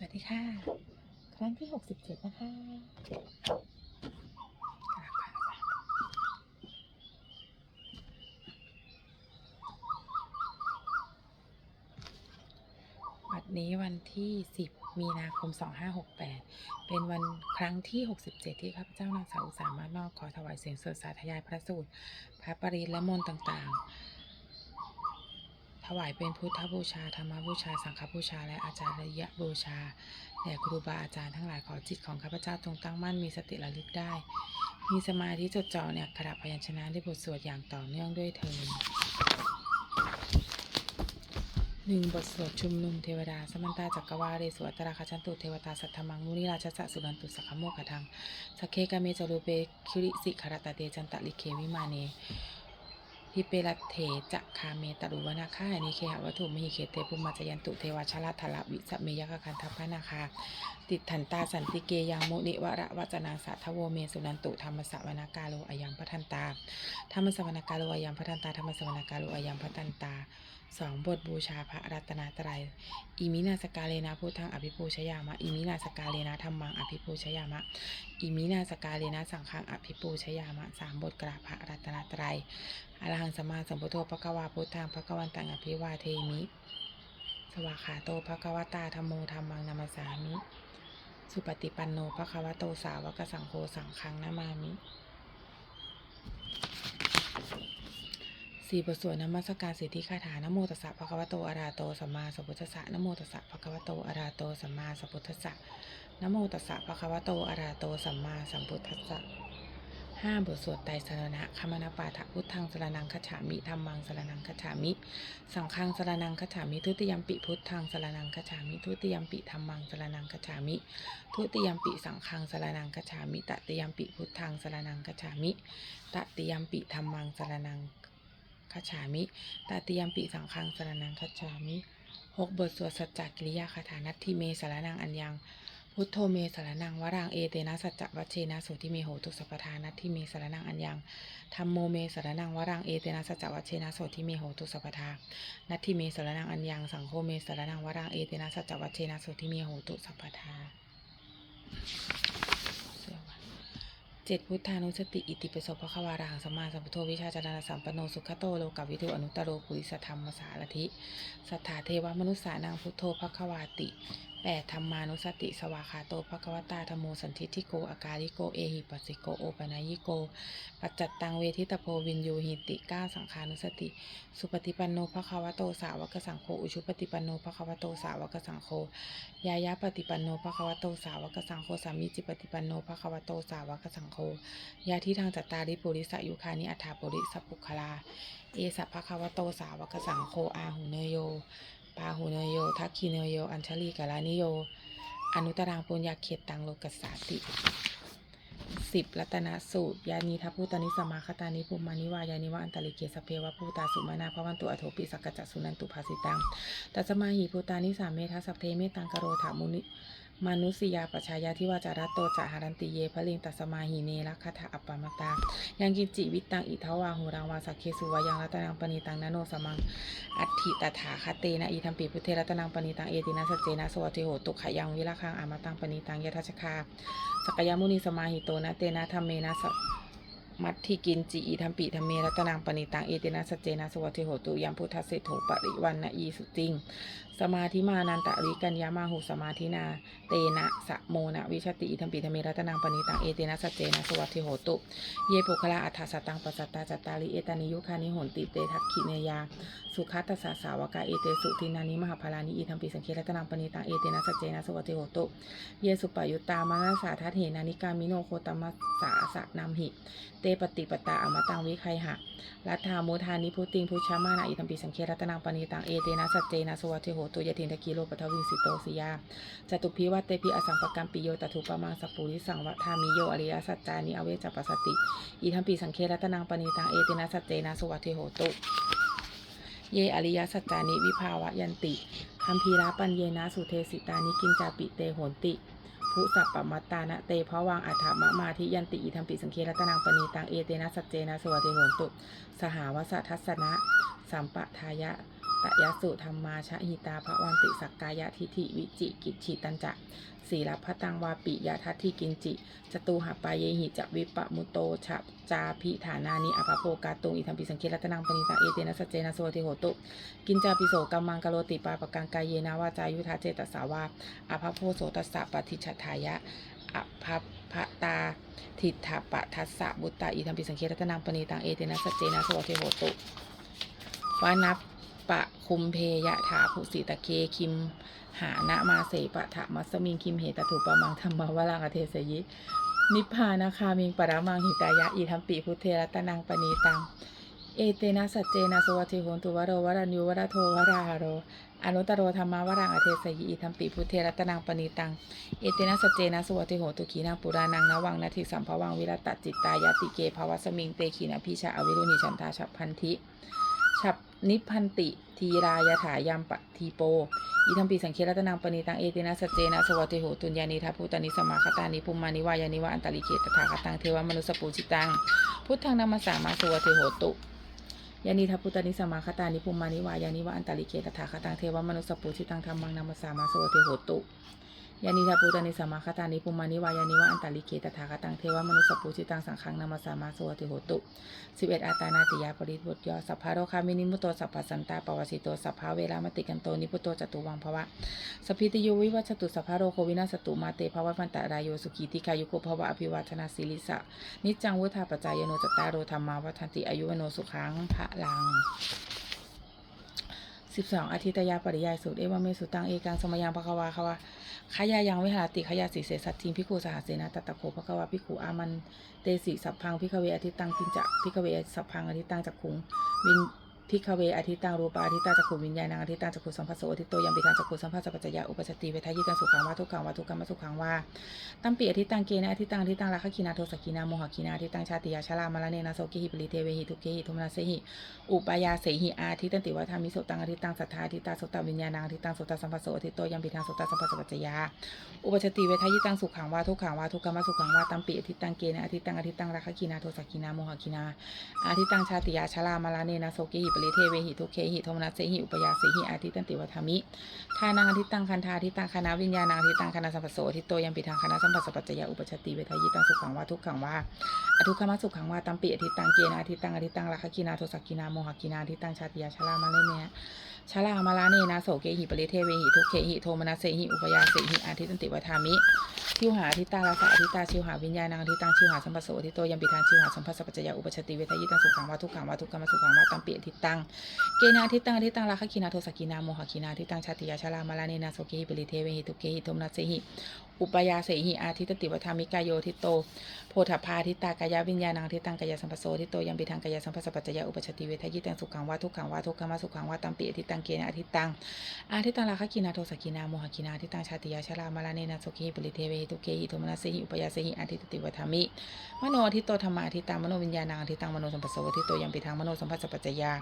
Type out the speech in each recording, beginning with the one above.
สวัสดีค่ะ ครั้งที่ 67 นะคะวันนี้วันที่ 10 มีนาคม 2568 เป็นวันครั้งที่ 67 ที่ข้าพเจ้านางสาวอุตสามารถนอกขอถวายเสียงสดสาธยายพระสูตร พระปริและมนต์ต่าง ๆ ถวายเป็นพุทธบูชาธรรมบูชา สังฆบูชา และอาจารยบูชาแด่ครูบาอาจารย์ทั้งหลายขอจิตของข้าพเจ้าจงตั้งมั่นมีสติระลึกได้ มีสมาธิจดจ่อเนี่ยขณะพยัญชนะที่บทสวดอย่างต่อเนื่องด้วยเทินหนึ่งบทสวดชุมนุมเทวดาสมันตาจักรวาเรสวตราคาชันตุเทวตาสัทธมังมุนิราชสะสุรันตุสักขโมกทังสกเคกาเมจารุเปคิริสิขารตะเตจันตะลิเควิมาเน พิเปรัตเถจะคาเมตรุวนาคานิเคหวัตถุมหิเขเตปุมมาจยันตุเทวชลธละวิสเมยกคันทพนาคา ติดถันตาสันติเกยังมุนิวระวจนาสัทโวเมสุนันตุธรรมสวนากาโลอายังพัทันตา ธรรมสวนากาโลอายังพัทันตาธรรมสวนากาโลอายังพัทันตา สองบทบูชาพระรัตนตรัย อิมินาสกาเลนะพุทธังอภิปูชยามะ อิมินาสกาเลนะธรรมังอภิปูชยามะ อิมินาสกาเลนะสังฆังอภิปูชยามะสามบทกราบพระรัตนตรัยอรหังสัมมาสัมพุทโธภะคะวาพุทธังภะคะวันตังอภิวาเทมิ สวากขาโตภะคะวตาธัมโมธัมมังนามาสามิ สุปฏิปันโนภะควโตสาวกสังโฆสังฆังนามามิ สี่บทสวดนมัสการสิทธิคาถานโมตัสสะภะคะวะโตอะระหะโตสัมมาสัมพุทธัสสะนโมตัสสะภะคะวะโตอะระหะโตสัมมาสัมพุทธัสสะนโมตัสสะภะคะวะโตอะระหะโตสัมมาสัมพุทธัสสะห้าบทสวดไตรสรณะคมนาปาฐะพุทธังสรนังคฉามิธัมมังสรนังคฉามิ สังฆังสรนังคฉามิ ทุติยมปิพุทธังสรนังคฉามิ ทุติยมปิธัมมังสรนังคฉามิ ทุติยมปิสังฆังสรนังคฉามิตติยมปิพุทธังสรนังคฉามิตติยมปิธัมมังสรนัง คัจฉามิ ตาติยมปิสังฆังสรนังคัจฉามิหกบทสวดสัจจกิริยาคาถานัตถิเมสารนังอัญญัง พุทโธเมสารนังวรังเอเตนะสัจจวัชเชนะโสทิเมโหตุสัพพทานัตถิเมสารนังอัญญังธรรมโมเมสารนังวรังเอเตนะสัจจวัชเชนะโสทิเมโหตุสัพพทานัตถิเมสารนังอัญญังสังโฆเมสารนังวรังเอเตนะสัจจวัชเชนะโสทิเมโหตุสัพพทา เจ็ดพุทธานุสติ อิติปิโสภควาราหังสมมาสัมพุทโธวิชาจารณสัมปโนสุขโตโลกวิทูอนุตตโรปุริสธรรมสารทิ สัทธาเทวมนุษสานังพุทโธภควาติแปดธรรมานุสติ สวากาโตภควตาธโมสันทิทิโกอาการิโก เอหิปัสสิโก โอปนายิโก ปัจจัตตังเวทิตโพวินยูหิติก้าสังขานุสติ สุปฏิปันโนภควโตสาวกสังโฆ อุชุปฏิปันโนภควโตสาวกสังโฆ ยายาปฏิปันโนภควโตสาวกสังโฆ สามิจิปฏิปันโนภควโตสาวกสังโฆ ยาที่ทางจัตตาริปุริสยุคานิอัฏฐาปุริสปุคลา เอสัพภควโตสาวกสังโฆ อาหุเนโย ปาหูเนโย ทักขีเนโย อัญชลีกาลานิโย อนุตรังปุญญาเขตตังโลกัสสาติสิบรัตนสูตร ยานีทัพพุตานิสมาคตานิภูมานิวายานิวะอันตริเกสเพวะภูตาสุมานาภวันตุอโถปิสักกะจัสุนันตุภาสิตังตัสมาหิภูตานิสามเมทัสสพเพเมตังกโรถามุนิ มนุสยาปชายาทิวาจารัตโตจะหารันติเยพระลิงตัสมาหิเนรัคถาอัปปามตา ยังกินจิวิตังอิทวาหูรังวาสักเคสุวายังรัตนังปณีตังนโนสมัง อัตถิตถาคเตนะอีทัมปีพุทเทรัตนังปณิตังเอตินะสเจนะสวัสติโหตุขยังวิราคังอามาตังปณิตังยทัชคาสกยามุนีสมาหิโตนะเตนะธรรมเมนะส มัตถิกินจิอีทัมปีธรรมเมรัตนังปณิตังเอตินะสเจนะสวัสติโหตุยัมพุทธเสโถปริวันนะอีสุติง สมาธิมานันตะริกัญญามาหุสมาธินา เตนะสะโมนะวิชติอิทัมปีธรรมเมรัตนังปณิตังเอตินะสเจนะสวัสติโหตุ เยปุคละอัฏฐสตังปัสสตาจัตตาริเอตานิยุคานิโหนติเตทักขิเนยา สุขัตสาสาวกาเอเตสุทินานิมหาพลานิอีทัมปีสังเครัตนังปณิตังเอเตนะสเจนะสวัสติโหตุ เยสุปยุตตามานาสาทัตเหนานิกามิโนโคตมัสสาสะนามหิเตปฏิปตาอมตังวิไคหะ รัฐามุทานิพุติงพุชามานาอิทัมปีสังเครัตนังปณิตัง เอเตนะสัจเจนะสวัสติโหตุยะทินทกิโลปทวินสิโตสิยาจตุพิวัตเตปิอสังปกัมปิโยตถุปมังสปุริสังวัฏามิโยอริยสัจจานิอเวจปัสสติอีทัมปีสังเครัตนังปณิตัง เอเตนะสัจเจนะสวัสติโหตุ เยอริยสัจจานิวิภาวะยันติคัมภีราปัญเยนะสุเทสิตานิกินจาปิเตโหนติ ผู้สัพปมัตตานะเตเพราะวังอัฏฐมะมาทิยันติอีทัมปีสังเครัตนังปณีตังเอเตนะสัจเจนะสวัสดิโหนตุ สหาวสทัศนะสัมปทายะตยสุธรรมาชะหิตาพระวันติสักกายะทิฐิวิจิกิจฉิตันจะ ศีลพัตังวาปิยะทัตถิกินจิจตูหปายเยหิจวิปะมุโตชะจาพิฐานานิอภโภกาตุงอิทัมปิสังเครัตนังปณิตาเอเตนะสเจนะโสติโหตุ กินจาปิโสกัมมังกโรติปาปกังกายเยนาวาจายุทธาเจตสาวาอภโพโสตัสสะปฏิชทายะอภพตาทิฏฐปะทัสสะบุตตาอิทัมปิสังเครัตนังปณิตังเอเตนะสเจนะโสติโหตุวานับปะคุมเพยะถาภุสิตะเคคิม หานะมาเสปะถะมัสมิงคิมเหตถุปะมังธรรมวรังอเทสยิ นิพพานาคามิงปรมังหิตายะอิทัมปิพุทเทระตนังปณีตัง เอเตนะสัจเจนะสวัติโหนตุวโรวรัญญูวรโทวราหโรอนุตตโรธรรมวรังอเทสยิอิทัมปิพุทเทระตนังปณีตัง เอเตนะสัจเจนะสวัติโหตุขีนังปุรานังนวังนาทิสัมภวังวิรตตจิตตายติเกภวสมิงเตขีนะพิชาอวิรุณิชันทาฉับพันธิฉับนิพพันติ ทีรายถายามปะทีโป อิทัมปีสังเครัตนังปณิตังเอตินะสเจนะสวัติโหตุญญานิทัพพุตานิสมาคตานิภูมานิวายานิวะอันตริเกตถาคตังเทวมนุสปูชิตัง พุทธังนามาสามาสวัติโหตุยานิทัพพุตานิสมาคตานิภูมานิวายานิวะอันตริเกตถาคตังเทวมนุสปูชิตังธรรมังนามาสามาสวัติโหตุ ยานิทัพพุตานิสมาคตานิภูมานิวายานิวะอันตาริเกตถาคตังเทวมนุสปูจิตังสังฆังนามาสามาสวติโหตุสิบเอ็ดอาตานาติยาปริบทย่อสัพพะโรคามินิมุตโตสัพพสันตาปวสิโตสัพพะเวรามติกันโตนิพุตโตจตุวังภวะสพิติโยวิวัชตุสัพพะโรโควินาสตุมาเตภวะพันตะรายโยสุขีติกายุโกภวะอภิวัฒนาสิลิสะนิจจังวุฒาปจายโนจตตารโรธรรมาวัฏันติอายุวโนสุขังพระลัง สิบสองอาทิตยาปริยายสูตรเอวเมสุตังเอกังสมยังภควาควาขยายังวิหารติขยาสิเสสัตทิงพิคูสหัสเสนาตตะโคภควาพิคูอามันเตสิสัพพังพิกเวอธิตังทินจะพิกเวสัพพังอธิตังจักขุงวิน พิกเวอธิตังรูปาอธิตังจักขุวิญญาณังอธิตังจักขุสัมภัสโสอธิโตยัมปิตังจักขุสัมภัสสะปัจจยาอุปสติเวทายิตังสุขังวาทุกขังวาทุกขังวาสุขังวาตัมปีอธิตังเกนะอธิตังอธิตังราคะคินาโทสกินาโมหกินาอธิตังชาติยาชลามาลเนนะโสกิหิปริเทเวหิทุกเกหิทุมนาเสหิอุปายาเสหิอาทิตันติวัฏามิโสตังอธิตังสัทธาอธิตาโสตวิญญาณังอธิตังโสตสัมภัสโสอธิโตยัมปิตังโสตสัมภัสสะปัจจยาอุปชติเวทายิตังสุขังวาทุกขังวาทุกขมาสุขังวาตัมปิอธิตังเกนะอธิตังอธิตังราคะกินาโทสกกินาโมหกินาอาทิตังชาติยาชลามาลาเนนะโสกิหิปริเทเวหิทุเคหิโทมนัสเสหิอุปยาเสหิอาทิตันติวัฏามิทานังอธิตังคันธาอธิตังคณะวิญญาณังอธิตังคณะสัมปโสอธิโตยัมปิทางคณะสัมปัสสะปัจจยาอุปชติเวทายิตังสุขังวาทุกขังวา อทุกขมสุขังวาตัมปิอธิตังเกนะอธิตังอธิตังราคะกินาโทสักกินาโมหกินาอธิตังชาติยาชลามาลเนชาลามาลาเนนะโสเกหิปริเทเวหิทุกเคหิโทมนัสเสหิอุปยาเสหิอาทิตันติวทามิชิวหาทิตาลาสะอธิตาชิวหาวิญญาณังอธิตังชิวหาสัมปัสโสอธิโตยัมปิทานชิวหาสัมปัสสปัจจยาอุปชติเวทยิตังสุขังวาทุกขังวาทุกขมสุขังวาตัมปิอธิตังเกนะอธิตังอธิตังราคะคินาโทสกินาโมหกินาอธิตังชาติยาชาลามาลาเนนะโสเกหิปริเทเวหิทุกเคหิโทมนัสเสหิ อุปยาเสหิอาทิตติวทามิกายโยทิโต โพธพาทิตากายวิญญาณังทิตังกายสัมปโสทิโตยังปิทางกายสัมปสปัจจยาอุปชติเวทยิตังสุขังวาทุกขังวาทุกขมสุขังวาตัมปิอทิตังเกนะอทิตังอาทิตังราคะกินาโทสกินาโมหกินาทิตังชาติยาชรามาลาเนนะสกิหิปริเทเวหิทุเกหิโทมนัสเสหิอุปยาเสหิอาทิตติวทามิมโนทิโตธรรมาทิตังมโนวิญญาณังทิตังมโนสัมปโสทิโตยังปิทางมโนสัมปสปัจจยา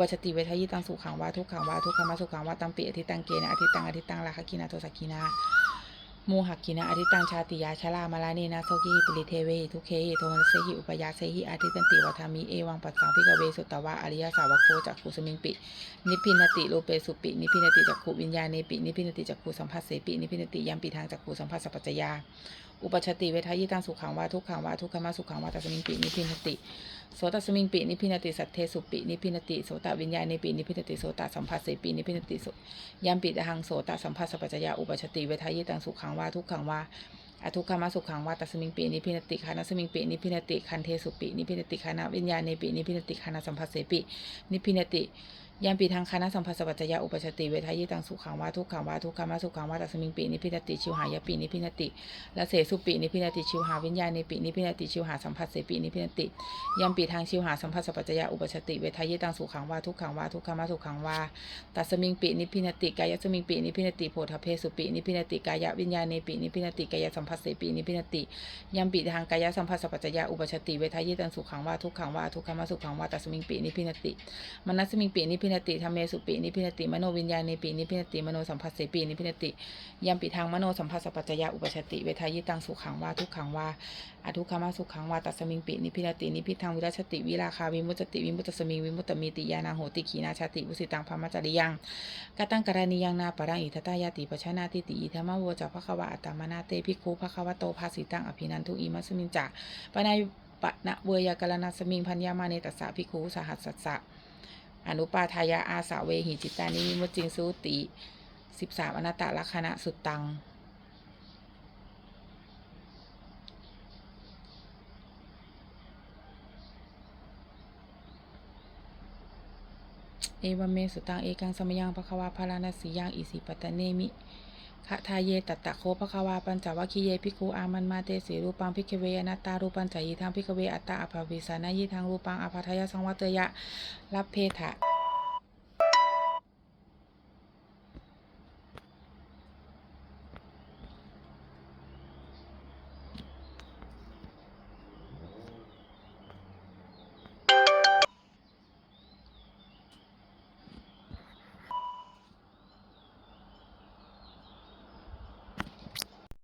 วัชติเวทยิตังสุขังวาทุกขังวาทุกขมสุขังวาตัมปิอทิตังเกนะอทิตังอทิตังราคะกินาโทสกินา มหกินะอธิตังชาติยาชลามาลาเนนะโสกิหิปริเทเวหิทุเคหิโทมันเสหิอุปยาเสหิอาทิตันติวัฏามิเอวังปัสสังพิกเวสุตตวะอริยสาวกโคจักขุสมิงปิ นิพินติโลเปสุปิ นิพินติจักขุวิญญาณเนปิ นิพินติจักขุสัมผัสเสปิ นิพินติยัมปิทางจักขุสัมผัสสัพจยา อุปชติเวทายตังสุขังวาทุกขังวาทุกขมาสุขังวาตัสมิงปินิพินติโสตสมิงปินิพินติสัทเทสุปินิพินติโสตวิญญาณเนปินิพินติโสตสัมภัสเสปินิพินติโสยัมปิทางโสตสัมภัสสะปัจจยาอุปชติเวทายตังสุขังวาทุกขังวาอทุกขมสุขังวาตัสมิงปินิพินติคานาสมิงปินิพินติคันเทสุปินิพินติคานาวิญญาณเนปินิพินติคานาสัมภัสเสปินิพินติ ยามปีทางคณะสัมภัสสะปัจยาอุปชติเวทายิตังสุขังวาทุกขังวาทุกขมสุขังวาตัสมิงปินิพินติชิวหายปินิพินติละเสสุปินิพินติชิวหาวิญญาณเนปินิพินติชิวหาสัมภัสเสปินิพินติยามปีทางชิวหาสัมภัสสะปัจยาอุปชติเวทายิตังสุขังวาทุกขังวาทุกขมสุขังวาตัสมิงปินิพินติกายสมิงปินิพินติโพธเพสุปินิพินติกายวิญญาณเนปินิพินติกายสัมภัสเสปินิพินติยามปิทางกายสัมภัสสะปัจยาอุปชติเวทายตังสุขังวาทุกขังวาทุกขมสุขังวาตัสมิงปินิพินติมนัสมิงปินิพิพินติธรรมเมสุปินิพินติมโนวิญญาณในปินิพินติมโนสัมผัสเสปินิพินติยัมปิทางมโนสัมผัสสปัจจยาอุปชติเวทายิตังสุขังวาทุกขังวาอทุกขมาสุขังวาตัสมิงปินิพินตินิพิทางวิรัชติวิราคาวิมุตติวิมุตตสมิงวิมุตตมีติยานาโหติขีนาชาติวุสิตังพามจริยังกตังกรณียังนาปรังอิทตายาติปชนาติติอิธรรมโวจะภควาอัตตามนาเตภิกขุภควโตภาสิตังอภินันทุอิมัสมิงจะปนายปะนะเวยากรณาสมิงพัญญามาเนตัสสะภิกขุสหัสสะ อนุปาทายาอาสาเวหิจิตานิมุจิงสุติสิบสามอนัตตลักษณะสุดตัง เอวเมสุตัง เอกังสมยังภควาพาราณสียังอิสิปตะเนมิ คะทาเยตัตตะโคภควาปัญจวัคคีเยพิคูอามันมาเตสีรูปังพิกเวอนัตตารูปัญจยีทังพิกเวอัตตาอภวิสานายีทังรูปังอภัทยสังวัตยะรับเพถะ